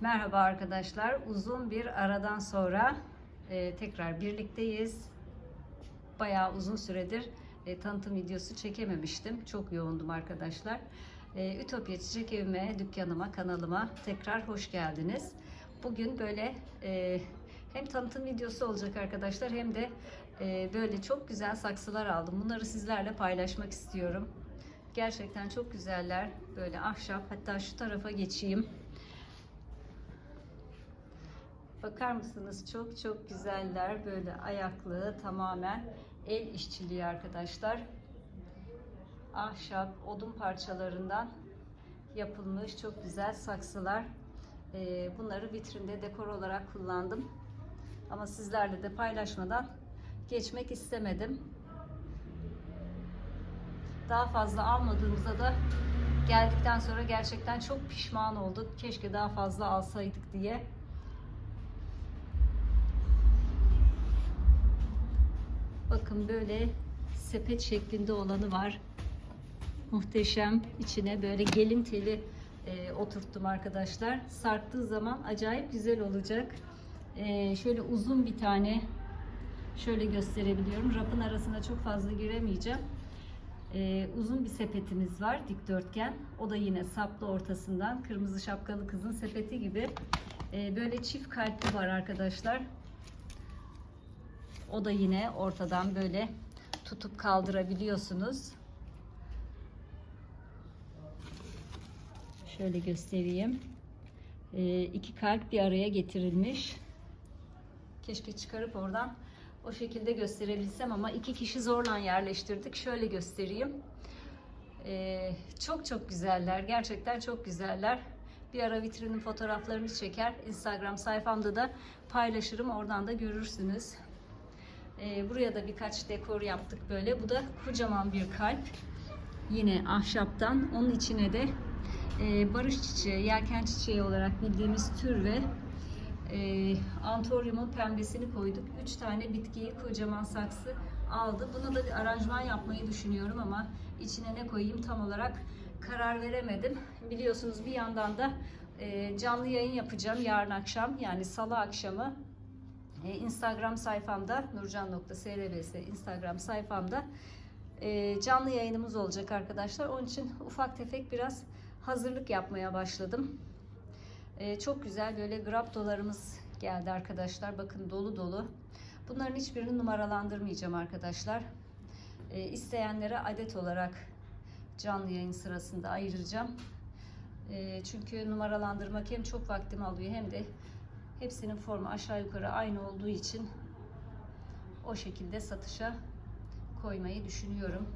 Merhaba arkadaşlar. Uzun bir aradan sonra e, tekrar birlikteyiz. Bayağı uzun süredir e, tanıtım videosu çekememiştim. Çok yoğundum arkadaşlar. E, Ütopya Çiçek Evime, dükkanıma, kanalıma tekrar hoş geldiniz. Bugün böyle e, hem tanıtım videosu olacak arkadaşlar hem de e, böyle çok güzel saksılar aldım. Bunları sizlerle paylaşmak istiyorum. Gerçekten çok güzeller. Böyle ahşap. Hatta şu tarafa geçeyim. Bakar mısınız? Çok çok güzeller. Böyle ayaklı tamamen el işçiliği arkadaşlar. Ahşap, odun parçalarından yapılmış çok güzel saksılar. Ee, bunları vitrinde dekor olarak kullandım. Ama sizlerle de paylaşmadan geçmek istemedim. Daha fazla almadığımızda da geldikten sonra gerçekten çok pişman olduk. Keşke daha fazla alsaydık diye. Bakın böyle sepet şeklinde olanı var. Muhteşem. İçine böyle gelin teli e, oturttum arkadaşlar. Sarktığı zaman acayip güzel olacak. E, şöyle uzun bir tane şöyle gösterebiliyorum. Rafın arasına çok fazla giremeyeceğim. E, uzun bir sepetimiz var dikdörtgen. O da yine saplı ortasından kırmızı şapkalı kızın sepeti gibi. E, böyle çift kalpli var arkadaşlar. O da yine ortadan böyle tutup kaldırabiliyorsunuz. Şöyle göstereyim. Ee, iki kalp bir araya getirilmiş. Keşke çıkarıp oradan o şekilde gösterebilsem ama iki kişi zorla yerleştirdik. Şöyle göstereyim. Ee, çok çok güzeller. Gerçekten çok güzeller. Bir ara vitrinin fotoğraflarını çeker. Instagram sayfamda da paylaşırım. Oradan da görürsünüz. Ee, buraya da birkaç dekor yaptık böyle. Bu da kocaman bir kalp. Yine ahşaptan. Onun içine de e, barış çiçeği, yelken çiçeği olarak bildiğimiz tür ve e, antoryumun pembesini koyduk. Üç tane bitkiyi kocaman saksı aldı. Buna da bir aranjman yapmayı düşünüyorum ama içine ne koyayım tam olarak karar veremedim. Biliyorsunuz bir yandan da e, canlı yayın yapacağım yarın akşam yani salı akşamı Instagram sayfamda nurcan.srbs Instagram sayfamda e, canlı yayınımız olacak arkadaşlar. Onun için ufak tefek biraz hazırlık yapmaya başladım. E, çok güzel böyle graptolarımız geldi arkadaşlar. Bakın dolu dolu. Bunların hiçbirini numaralandırmayacağım arkadaşlar. E, isteyenlere adet olarak canlı yayın sırasında ayıracağım. E, çünkü numaralandırmak hem çok vaktimi alıyor hem de hepsinin formu aşağı yukarı aynı olduğu için o şekilde satışa koymayı düşünüyorum.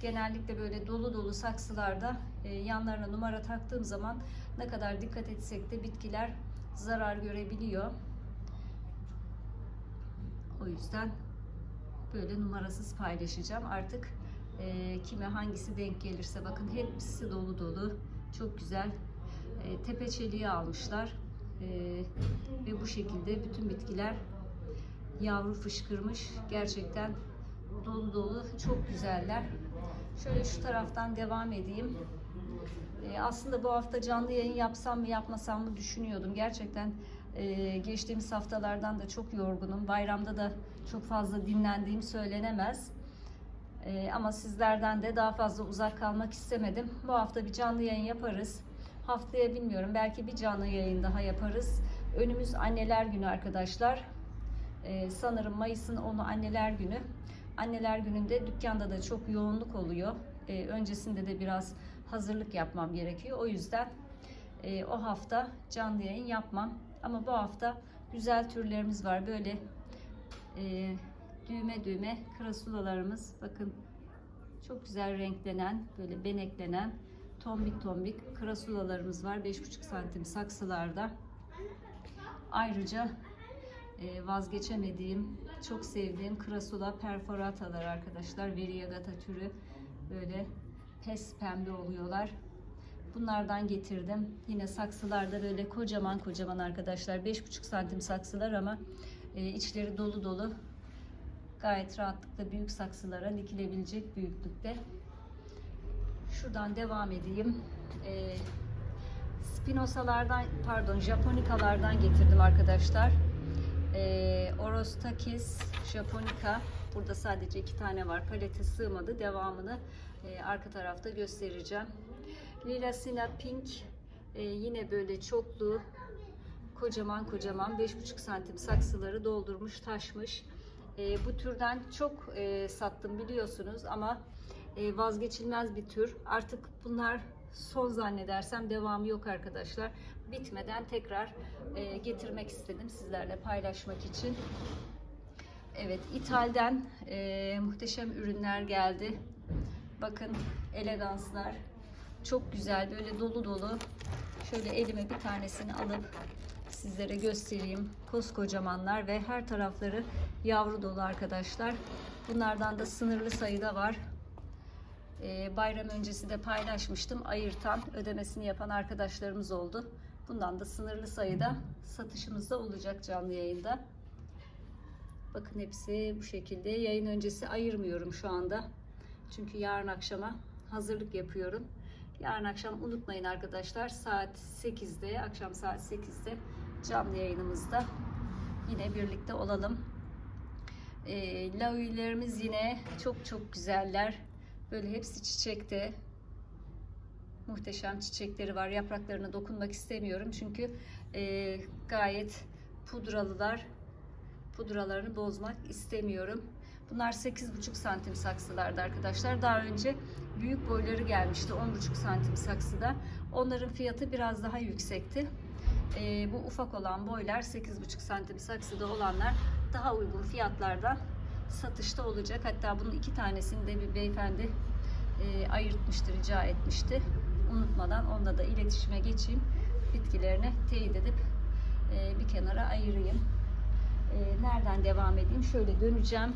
Genellikle böyle dolu dolu saksılarda e, yanlarına numara taktığım zaman ne kadar dikkat etsek de bitkiler zarar görebiliyor. O yüzden böyle numarasız paylaşacağım. Artık e, kime hangisi denk gelirse bakın hepsi dolu dolu. Çok güzel. E, almışlar. E, ve bu şekilde bütün bitkiler yavru fışkırmış. Gerçekten dolu dolu çok güzeller. Şöyle şu taraftan devam edeyim. Ee, aslında bu hafta canlı yayın yapsam mı yapmasam mı düşünüyordum. Gerçekten e, geçtiğimiz haftalardan da çok yorgunum. Bayramda da çok fazla dinlendiğim söylenemez. E, ama sizlerden de daha fazla uzak kalmak istemedim. Bu hafta bir canlı yayın yaparız. Haftaya bilmiyorum belki bir canlı yayın daha yaparız. Önümüz anneler günü arkadaşlar. Ee, sanırım Mayıs'ın 10'u anneler günü. Anneler gününde dükkanda da çok yoğunluk oluyor. Ee, öncesinde de biraz hazırlık yapmam gerekiyor. O yüzden e, o hafta canlı yayın yapmam. Ama bu hafta güzel türlerimiz var. Böyle e, düğme düğme krasulalarımız. Bakın çok güzel renklenen, böyle beneklenen tombik tombik krasulalarımız var. 5,5 santim saksılarda. Ayrıca e, vazgeçemediğim, çok sevdiğim krasula perforatalar arkadaşlar. Variegata türü böyle pes pembe oluyorlar. Bunlardan getirdim. Yine saksılarda böyle kocaman kocaman arkadaşlar. 5,5 santim saksılar ama e, içleri dolu dolu. Gayet rahatlıkla büyük saksılara dikilebilecek büyüklükte. Şuradan devam edeyim. E, Spinosalardan pardon Japonikalardan getirdim arkadaşlar. Ee, Orostakis Japonica. Burada sadece iki tane var. Palete sığmadı. Devamını e, arka tarafta göstereceğim. Lilasina Pink e, yine böyle çoklu kocaman kocaman 5,5 santim saksıları doldurmuş taşmış. E, bu türden çok e, sattım biliyorsunuz ama e, vazgeçilmez bir tür. Artık bunlar son zannedersem devamı yok arkadaşlar. Bitmeden tekrar e, getirmek istedim sizlerle paylaşmak için. Evet İthal'den e, muhteşem ürünler geldi. Bakın eleganslar. Çok güzel böyle dolu dolu. Şöyle elime bir tanesini alıp sizlere göstereyim. Koskocamanlar ve her tarafları yavru dolu arkadaşlar. Bunlardan da sınırlı sayıda var. Ee, bayram öncesi de paylaşmıştım. Ayırtan, ödemesini yapan arkadaşlarımız oldu. Bundan da sınırlı sayıda satışımızda olacak canlı yayında. Bakın hepsi bu şekilde. Yayın öncesi ayırmıyorum şu anda. Çünkü yarın akşama hazırlık yapıyorum. Yarın akşam unutmayın arkadaşlar saat 8'de, akşam saat 8'de canlı yayınımızda yine birlikte olalım. E, lavilerimiz yine çok çok güzeller. Böyle hepsi çiçekte. Muhteşem çiçekleri var. Yapraklarına dokunmak istemiyorum çünkü e, gayet pudralılar. Pudralarını bozmak istemiyorum. Bunlar 8,5 santim saksılardı arkadaşlar. Daha önce büyük boyları gelmişti 10,5 santim saksıda. Onların fiyatı biraz daha yüksekti. Ee, bu ufak olan boylar 8,5 santim saksıda olanlar daha uygun fiyatlarda satışta olacak. Hatta bunun iki tanesini de bir beyefendi e, ayırtmıştı, rica etmişti. Unutmadan onunla da iletişime geçeyim. Bitkilerini teyit edip e, bir kenara ayırayım. E, nereden devam edeyim? Şöyle döneceğim.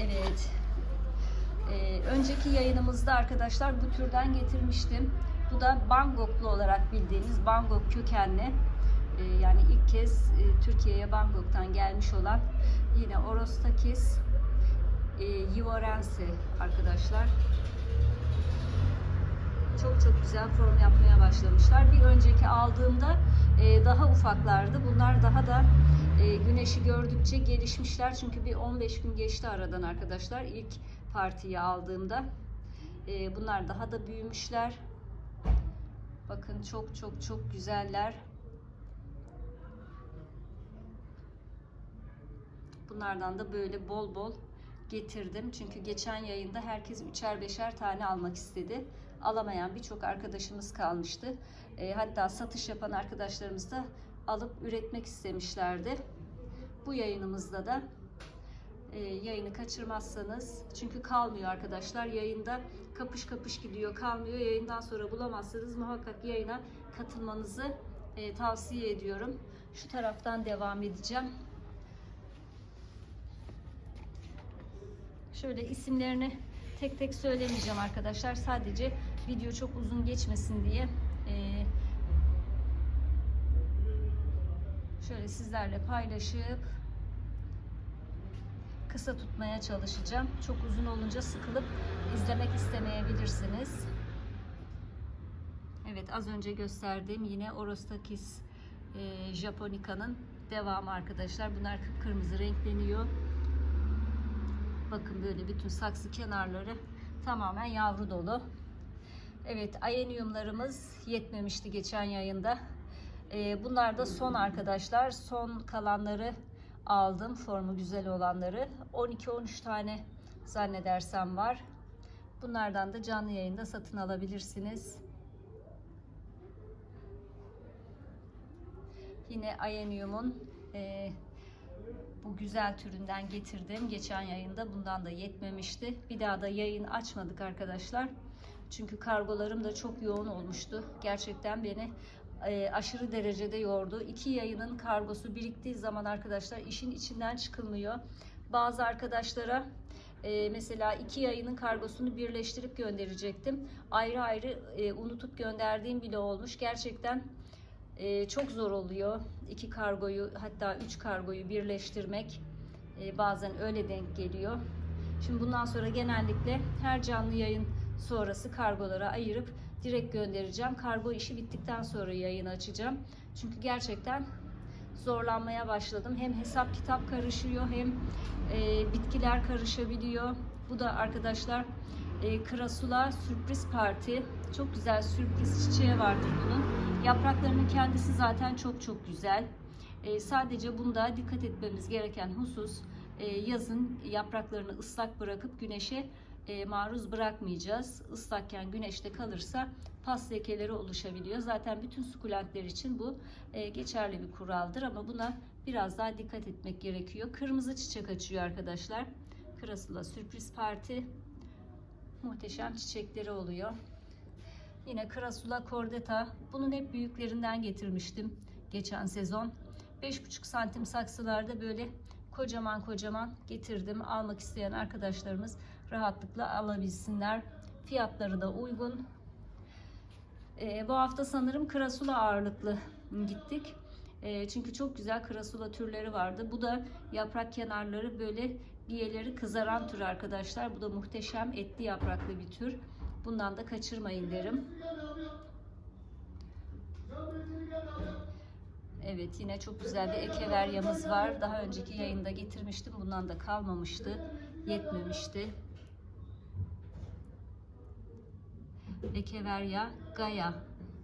Evet. Ee, önceki yayınımızda arkadaşlar bu türden getirmiştim. Bu da Bangkoklu olarak bildiğimiz Bangkok kökenli. Ee, yani ilk kez e, Türkiye'ye Bangkok'tan gelmiş olan yine Orostakis e, Yivorense arkadaşlar. Çok çok güzel form yapmaya başlamışlar. Bir önceki aldığımda e, daha ufaklardı. Bunlar daha da e, güneşi gördükçe gelişmişler. Çünkü bir 15 gün geçti aradan arkadaşlar. İlk partiyi aldığımda. E, bunlar daha da büyümüşler. Bakın çok çok çok güzeller. Bunlardan da böyle bol bol getirdim. Çünkü geçen yayında herkes üçer beşer tane almak istedi. Alamayan birçok arkadaşımız kalmıştı. E, hatta satış yapan arkadaşlarımız da alıp üretmek istemişlerdi. Bu yayınımızda da e, yayını kaçırmazsanız çünkü kalmıyor arkadaşlar yayında kapış kapış gidiyor kalmıyor yayından sonra bulamazsanız muhakkak yayına katılmanızı e, tavsiye ediyorum. Şu taraftan devam edeceğim. Şöyle isimlerini tek tek söylemeyeceğim arkadaşlar. Sadece video çok uzun geçmesin diye e, şöyle sizlerle paylaşıp kısa tutmaya çalışacağım. Çok uzun olunca sıkılıp izlemek istemeyebilirsiniz. Evet az önce gösterdiğim yine Orostakis e, Japonica'nın devamı arkadaşlar. Bunlar kırmızı renkleniyor. Bakın böyle bütün saksı kenarları tamamen yavru dolu. Evet ayenyumlarımız yetmemişti geçen yayında. Ee, bunlar da son arkadaşlar. Son kalanları aldım. Formu güzel olanları. 12-13 tane zannedersem var. Bunlardan da canlı yayında satın alabilirsiniz. Yine ayenyumun e, bu güzel türünden getirdim. Geçen yayında bundan da yetmemişti. Bir daha da yayın açmadık arkadaşlar. Çünkü kargolarım da çok yoğun olmuştu. Gerçekten beni e, aşırı derecede yordu. İki yayının kargosu biriktiği zaman arkadaşlar işin içinden çıkılmıyor. Bazı arkadaşlara e, mesela iki yayının kargosunu birleştirip gönderecektim. Ayrı ayrı e, unutup gönderdiğim bile olmuş. Gerçekten e, çok zor oluyor. İki kargoyu hatta üç kargoyu birleştirmek e, bazen öyle denk geliyor. Şimdi bundan sonra genellikle her canlı yayın sonrası kargolara ayırıp direkt göndereceğim. Kargo işi bittikten sonra yayın açacağım. Çünkü gerçekten zorlanmaya başladım. Hem hesap kitap karışıyor hem e, bitkiler karışabiliyor. Bu da arkadaşlar e, Krasula sürpriz parti. Çok güzel sürpriz çiçeği vardır bunun. Yapraklarının kendisi zaten çok çok güzel. E, sadece bunda dikkat etmemiz gereken husus e, yazın yapraklarını ıslak bırakıp güneşe e, maruz bırakmayacağız. Islakken güneşte kalırsa pas lekeleri oluşabiliyor. Zaten bütün sukulentler için bu e, geçerli bir kuraldır ama buna biraz daha dikkat etmek gerekiyor. Kırmızı çiçek açıyor arkadaşlar. Krasula sürpriz parti muhteşem çiçekleri oluyor. Yine Krasula cordata. Bunun hep büyüklerinden getirmiştim geçen sezon. 5,5 santim saksılarda böyle kocaman kocaman getirdim. Almak isteyen arkadaşlarımız rahatlıkla alabilsinler. Fiyatları da uygun. Ee, bu hafta sanırım Krasula ağırlıklı gittik. Ee, çünkü çok güzel Krasula türleri vardı. Bu da yaprak kenarları böyle biyeleri kızaran tür arkadaşlar. Bu da muhteşem etli yapraklı bir tür. Bundan da kaçırmayın derim. Evet yine çok güzel bir ekeveryamız var. Daha önceki yayında getirmiştim. Bundan da kalmamıştı. Yetmemişti. Ekeverya Gaya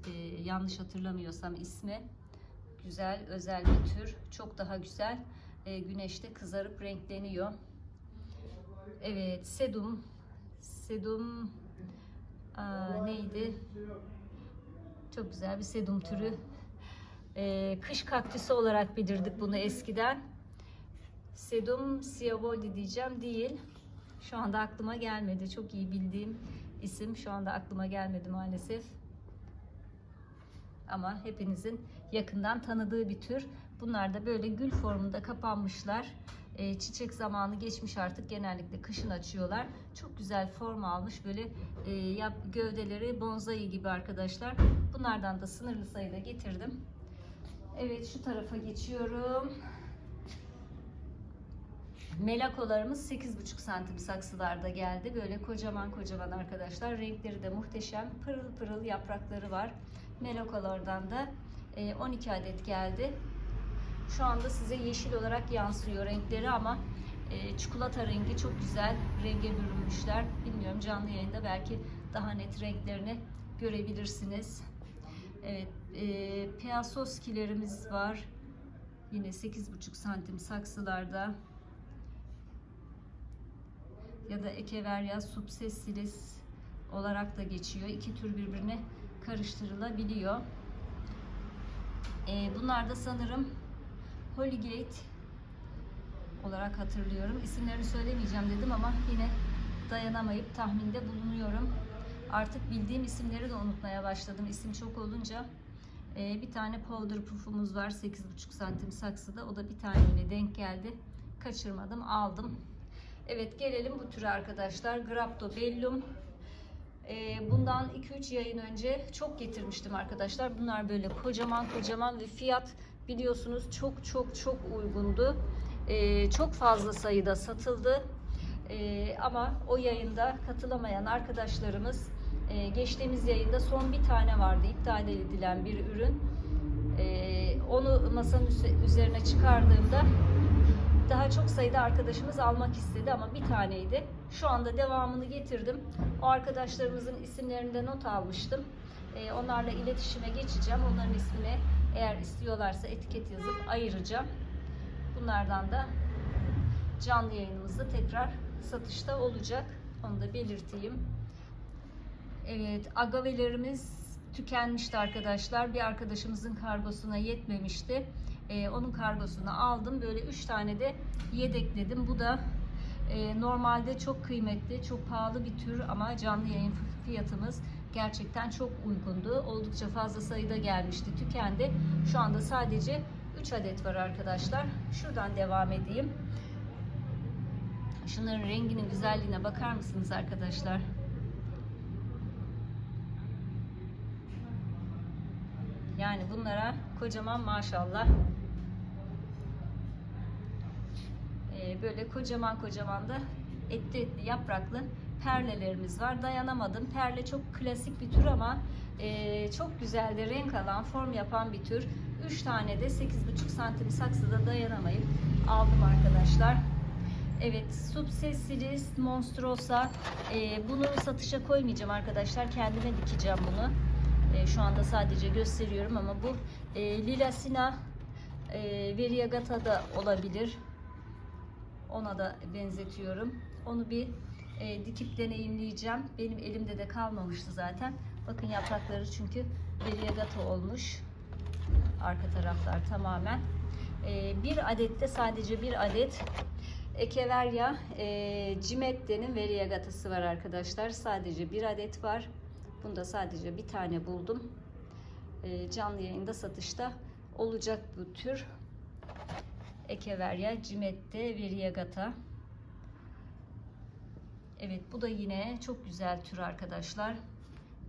ee, yanlış hatırlamıyorsam ismi. Güzel özel bir tür. Çok daha güzel. Ee, güneşte kızarıp renkleniyor. Evet sedum. Sedum aa, neydi? Çok güzel bir sedum türü. Ee, kış kaktüsü olarak bilirdik bunu eskiden. Sedum siavoldi diyeceğim değil. Şu anda aklıma gelmedi. Çok iyi bildiğim isim şu anda aklıma gelmedi maalesef. Ama hepinizin yakından tanıdığı bir tür. Bunlar da böyle gül formunda kapanmışlar. Ee, çiçek zamanı geçmiş artık genellikle kışın açıyorlar. Çok güzel form almış böyle e, yap, gövdeleri bonsai gibi arkadaşlar. Bunlardan da sınırlı sayıda getirdim. Evet şu tarafa geçiyorum. Melakolarımız 8,5 santim saksılarda geldi. Böyle kocaman kocaman arkadaşlar. Renkleri de muhteşem. Pırıl pırıl yaprakları var. Melakolardan da e, 12 adet geldi. Şu anda size yeşil olarak yansıyor renkleri ama e, çikolata rengi çok güzel. Renge bürünmüşler. Bilmiyorum canlı yayında belki daha net renklerini görebilirsiniz. Evet, e, Piasoskilerimiz var. Yine 8,5 santim saksılarda. Ya da Echeveria subsessilis olarak da geçiyor. İki tür birbirine karıştırılabiliyor. E, bunlar da sanırım Holygate olarak hatırlıyorum. İsimlerini söylemeyeceğim dedim ama yine dayanamayıp tahminde bulunuyorum. Artık bildiğim isimleri de unutmaya başladım. İsim çok olunca ee, bir tane powder puff'umuz var 8,5 santim saksıda. O da bir taneyle denk geldi. Kaçırmadım, aldım. Evet gelelim bu türe arkadaşlar. Graptobellum. Ee, bundan 2-3 yayın önce çok getirmiştim arkadaşlar. Bunlar böyle kocaman kocaman ve fiyat biliyorsunuz çok çok çok uygundu. Ee, çok fazla sayıda satıldı. Ee, ama o yayında katılamayan arkadaşlarımız ee, geçtiğimiz yayında son bir tane vardı iptal edilen bir ürün. Ee, onu masanın üzerine çıkardığımda daha çok sayıda arkadaşımız almak istedi ama bir taneydi. Şu anda devamını getirdim. O arkadaşlarımızın isimlerini de not almıştım. Onlarla iletişime geçeceğim. Onların ismini eğer istiyorlarsa etiket yazıp ayıracağım. Bunlardan da canlı yayınımızda tekrar satışta olacak. Onu da belirteyim. Evet, agavelerimiz tükenmişti arkadaşlar. Bir arkadaşımızın kargosuna yetmemişti. Ee, onun kargosunu aldım. Böyle 3 tane de yedekledim. Bu da e, normalde çok kıymetli, çok pahalı bir tür ama canlı yayın fiyatımız gerçekten çok uygundu. Oldukça fazla sayıda gelmişti, tükendi. Şu anda sadece 3 adet var arkadaşlar. Şuradan devam edeyim. Şunların renginin güzelliğine bakar mısınız arkadaşlar? Yani bunlara kocaman maşallah. Ee, böyle kocaman kocaman da etli etli yapraklı perlelerimiz var. Dayanamadım. Perle çok klasik bir tür ama e, çok güzel de renk alan, form yapan bir tür. 3 tane de 8,5 santim saksıda dayanamayıp aldım arkadaşlar. Evet, Subsessilis Monstrosa. E, bunu satışa koymayacağım arkadaşlar. Kendime dikeceğim bunu. E, şu anda sadece gösteriyorum ama bu e, Lilasina e, Variegata da olabilir. Ona da benzetiyorum. Onu bir e, dikip deneyimleyeceğim. Benim elimde de kalmamıştı zaten. Bakın yaprakları çünkü Variegata olmuş. Arka taraflar tamamen. E, bir adette sadece bir adet Echeveria e, Cimette'nin Variegata'sı var arkadaşlar. Sadece bir adet var. Bunda sadece bir tane buldum. E, canlı yayında satışta olacak bu tür. Echeveria Cimette Variegata. Evet bu da yine çok güzel tür arkadaşlar.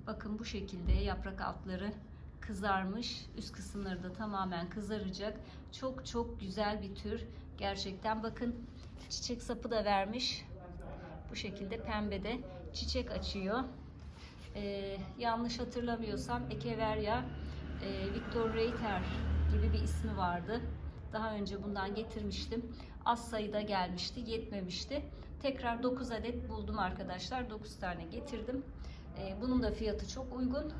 Bakın bu şekilde yaprak altları kızarmış. Üst kısımları da tamamen kızaracak. Çok çok güzel bir tür. Gerçekten bakın çiçek sapı da vermiş. Bu şekilde pembede çiçek açıyor. Ee, yanlış hatırlamıyorsam Echeveria e, Victor Reiter gibi bir ismi vardı. Daha önce bundan getirmiştim. Az sayıda gelmişti, yetmemişti. Tekrar 9 adet buldum arkadaşlar. 9 tane getirdim. Ee, bunun da fiyatı çok uygun.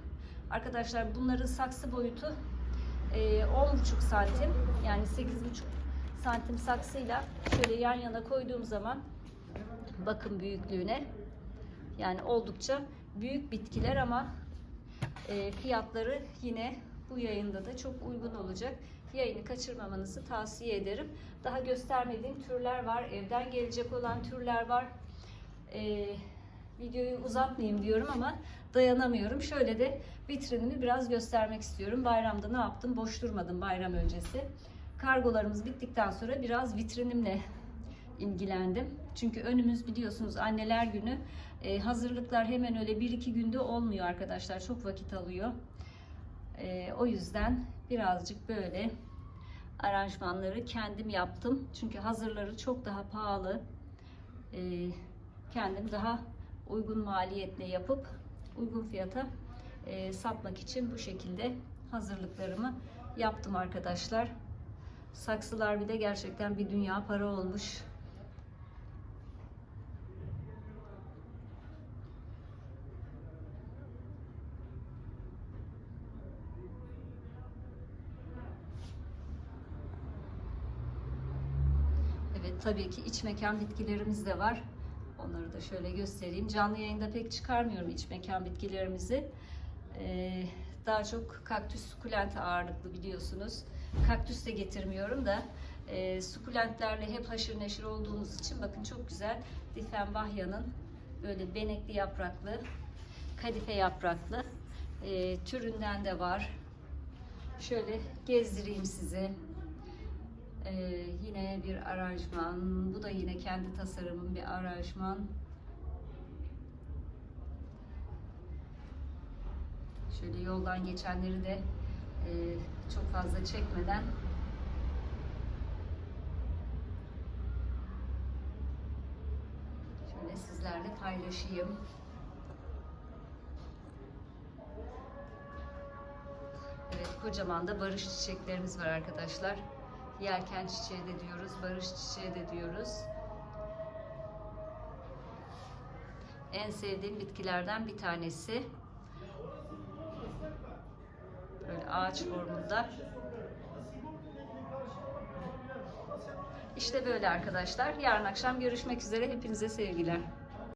Arkadaşlar bunların saksı boyutu e, 10,5 santim. Yani 8,5 santim saksıyla şöyle yan yana koyduğum zaman bakın büyüklüğüne yani oldukça büyük bitkiler ama e, fiyatları yine bu yayında da çok uygun olacak. Yayını kaçırmamanızı tavsiye ederim. Daha göstermediğim türler var. Evden gelecek olan türler var. E, videoyu uzatmayayım diyorum ama dayanamıyorum. Şöyle de vitrinimi biraz göstermek istiyorum. Bayramda ne yaptım? Boş durmadım bayram öncesi. Kargolarımız bittikten sonra biraz vitrinimle ilgilendim. Çünkü önümüz biliyorsunuz anneler günü. Ee, hazırlıklar hemen öyle bir iki günde olmuyor arkadaşlar. Çok vakit alıyor. Ee, o yüzden birazcık böyle aranjmanları kendim yaptım. Çünkü hazırları çok daha pahalı. Ee, kendim daha uygun maliyetle yapıp uygun fiyata e, satmak için bu şekilde hazırlıklarımı yaptım arkadaşlar. Saksılar bir de gerçekten bir dünya para olmuş. Evet tabii ki iç mekan bitkilerimiz de var. Onları da şöyle göstereyim. Canlı yayında pek çıkarmıyorum iç mekan bitkilerimizi. Ee, daha çok kaktüs sukulent ağırlıklı biliyorsunuz. Kaktüs de getirmiyorum da e, sukulentlerle hep haşır neşir olduğumuz için bakın çok güzel Diffenbahya'nın böyle benekli yapraklı, kadife yapraklı e, türünden de var. Şöyle gezdireyim sizi. Ee, yine bir aranjman. Bu da yine kendi tasarımım bir aranjman. Şöyle yoldan geçenleri de e, çok fazla çekmeden şöyle sizlerle paylaşayım. Evet kocaman da barış çiçeklerimiz var arkadaşlar. Yelken çiçeği de diyoruz, barış çiçeği de diyoruz. En sevdiğim bitkilerden bir tanesi. Böyle ağaç formunda. İşte böyle arkadaşlar. Yarın akşam görüşmek üzere. Hepinize sevgiler.